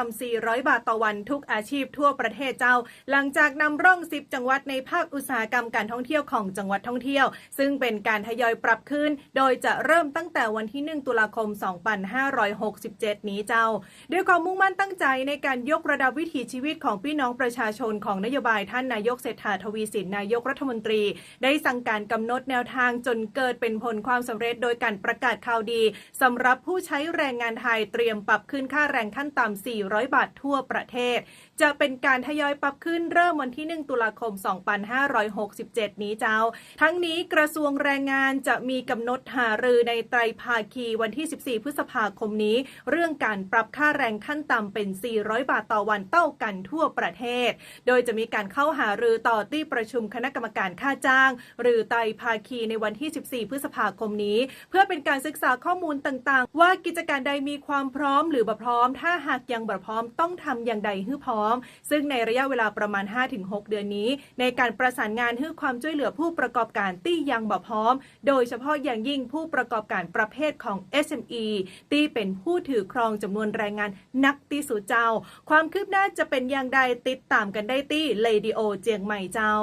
ทำ400 บาทต่อวันทุกอาชีพทั่วประเทศเจ้า หลังจากนำร่อง 10 จังหวัดในภาคอุตสาหกรรมการท่องเที่ยวของจังหวัดท่องเที่ยว ซึ่งเป็นการทยอยปรับขึ้น โดยจะเริ่มตั้งแต่วันที่ 1 ตุลาคม 2567 นี้เจ้า ด้วยความมุ่งมั่นตั้งใจในการยกระดับวิถีชีวิตของพี่น้องประชาชนของนโยบายท่านนายกเศรษฐาทวีสินนายกรัฐมนตรี ได้สั่งการกำหนดแนวทางจนเกิดเป็นผลความสำเร็จโดยการประกาศข่าวดีสำหรับผู้ใช้แรงงานไทยเตรียมปรับขึ้นค่าแรงขั้นต่ำ4 400 บาททั่วประเทศ จะเป็นการทยอยปรับขึ้นเริ่มวันที่ 1 ตุลาคม 2567 นี้เจ้า ทั้งนี้กระทรวงแรงงานจะมีกำหนดหารือในไตรภาคีวันที่ 14 พฤษภาคมนี้ เรื่องการปรับค่าแรงขั้นต่ำเป็น 400 บาทต่อวันเต้ากันทั่วประเทศ โดยจะมีการเข้าหารือต่อที่ประชุมคณะกรรมการค่าจ้าง หรือไตรภาคีในวันที่ 14 พฤษภาคมนี้ เพื่อเป็นการศึกษาข้อมูลต่างๆ ว่ากิจการใดมีความพร้อมหรือบ่พร้อม ถ้าหากยังบ่พร้อมต้องทำอย่างใดให้พร้อม ซึ่งในระยะเวลาประมาณ 5-6 เดือนนี้ ในการประสานงานให้ความช่วยเหลือผู้ประกอบการที่ยังบ่พร้อม โดยเฉพาะอย่างยิ่งผู้ประกอบการประเภทของ SME ที่เป็นผู้ถือครองจำนวนแรงงานนักตีสูเจ้า ความคืบหน้าจะเป็นอย่างใดติดตามกันได้ที่ Radio เจียงใหม่เจ้า